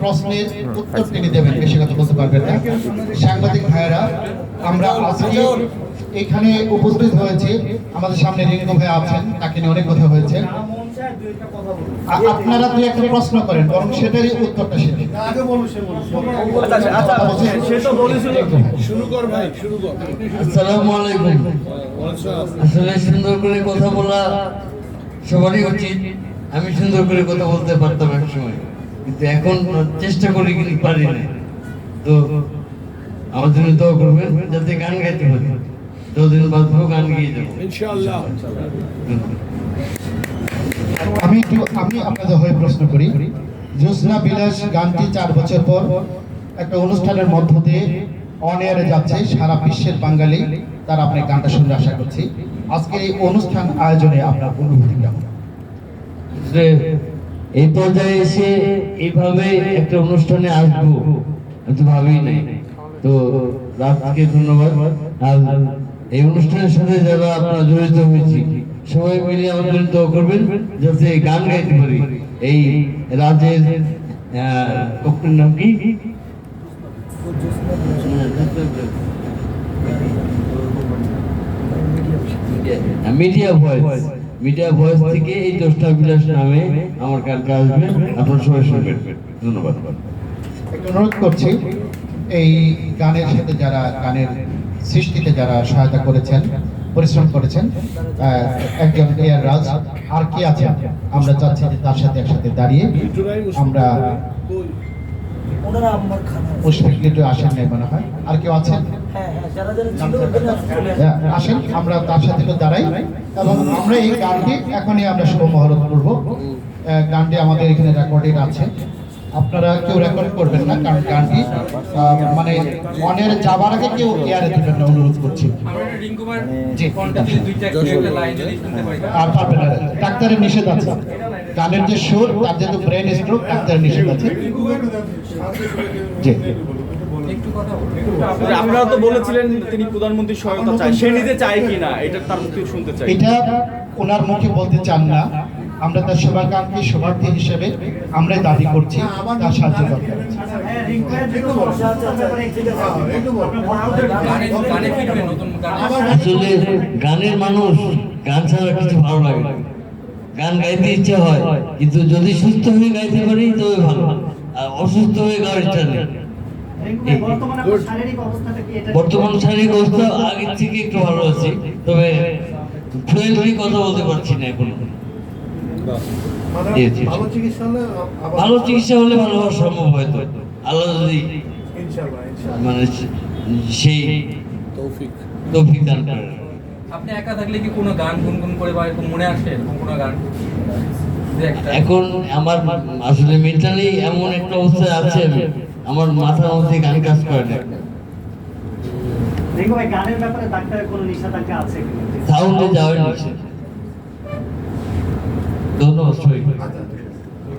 প্রশ্নের উত্তর তিনি দেবেন বেশি কথা বলতে পারবেন না। সাংবাদিক ভাইয়েরা আমরা আজকে এখানে উপস্থিত হয়েছে। আমাদের সামনে রিঙ্কু ভাই আছেন তাকে নিয়ে অনেক কথা হয়েছে। আপনারা দুই একটা প্রশ্ন করেন বরং সেটারই উত্তরটা সে দিন। আচ্ছা আচ্ছা সে তো বলেছিল। শুরু কর ভাই শুরু কর। আসসালামু আলাইকুম। আসলে সুন্দর করে কথা বলা সবারই উচিত। আমি সুন্দর করে কথা বলতে পারতাম এক সময়। কিন্তু এখন চেষ্টা করি কিন্তু পারি না তো আমার জন্য দোয়া করবেন যাতে গান গাইতে পারি। যতদিন বাঁচবো গান গিয়ে যাব। ইনশাআল্লাহ। আমি একটু আমি আপনাদের হয়ে প্রশ্ন করি। জ্যোৎস্না বিলাস গানটি চার বছর পর একটা অনুষ্ঠানের মধ্য দিয়ে অন এয়ারে যাচ্ছে সারা বিশ্বের বাঙালি। তারা আপনার গানটা শুনে আশা করছি। আজকে এই অনুষ্ঠান আয়োজনে আপনার অনুভূতি কেমন? এই পর্যায়ে এসে এইভাবে একটা অনুষ্ঠানে আসব। আমি তো ভাবেই নাই। তো রাতকে ধন্যবাদ। আর এই অনুষ্ঠানের সাথে যারা আপনারা জড়িত হয়েছি, সবাই মিলে আমাদের দোয়া করবেন, যাতে গান গাইতে পারি। এই রাজের কপ্টের নাম কি? Media voice. মিডিয়া ভয়েস থেকে এই দোষটা বিলাস নামে আমার গানটা আসবে। আপনারা সবাই শুনবেন। ধন্যবাদ। অনুরোধ করছি, এই গানের সাথে যারা, গানের সৃষ্টিতে যারা সহায়তা করেছেন, পরিশ্রম করেছেন একজন এয়ার রাজ, আর কি আছে আমরা চাচ্ছি যে তার সাথে একসাথে দাঁড়িয়ে আমরা ওনারা আমার খানা। মুশফিক লিটু আসেন নাই মনে হয়। আর কেউ আছেন? হ্যাঁ হ্যাঁ। হ্যাঁ, আসেন আমরা তার সাথে দাঁড়াই। এবং আমরা এই গানটি এখনই আমরা শুভ মহরত করব গানটি আমাদের এখানে রেকর্ডেড আছে। আপনারা কেউ রেকর্ড করবেন না কারণ গানটি মানে অনের যাবার আগে কেউ এয়ারে দিবেন না অনুরোধ করছি। আর পারবেন ডাক্তারের নিষেধ আছে। গানের যে সুর তার যেহেতু ব্রেন স্ট্রোক ডাক্তারের নিষেধ আছে। জি। আপনারা তো বলেছিলেন তিনি প্রধানমন্ত্রীর সহায়তা চায় সে নিজে চায় কি না? এটা তার মুখ শুনতে চাই। এটা ওনার মুখে বলতে চান না। আমরা তার শুভাকাঙ্ক্ষী শুভার্থী হিসেবে আমরাই দাবি করছি তার সাহায্য দরকার আছে। গানে গানে ফিরবে নতুন গান। আসলে গানের মানুষ গান ছাড়া কিছু ভালো লাগে না। গান গাইতে ইচ্ছা হয় কিন্তু যদি সুস্থ হয়ে গাইতে পারি তবে ভালো। আর অসুস্থ হয়ে গাওয়ার ইচ্ছা নেই। বর্তমান শারীরিক অবস্থা আগের থেকে একটু ভালো আছি তবে ফ্লুয়েন্টলি কথা বলতে পারছি না এখন। ভালো চিকিৎসা হলে ভালো। চিকিৎসা হলে ভালো হওয়া সম্ভব হয়তো। আল্লাহ যদি ইনশাআল্লাহ ইনশাআল্লাহ। মানে সেই তৌফিক। তৌফিক দান করেন আপনি একা থাকলে কি কোনো গান গুনগুন করে বা এরকম মনে আসে? এরকম কোনো গান? এখন আমার আসলে মেন্টালি এমন একটা অবস্থায় আছে আমি আমার মাথার মধ্যে গান কাজ করে না। দেখো ভাই গানের ব্যাপারে ডাক্তারের কোনো নিষেধাজ্ঞা আছে? সাউন্ডে যাওয়ার নিষেধ। ধন্যবাদ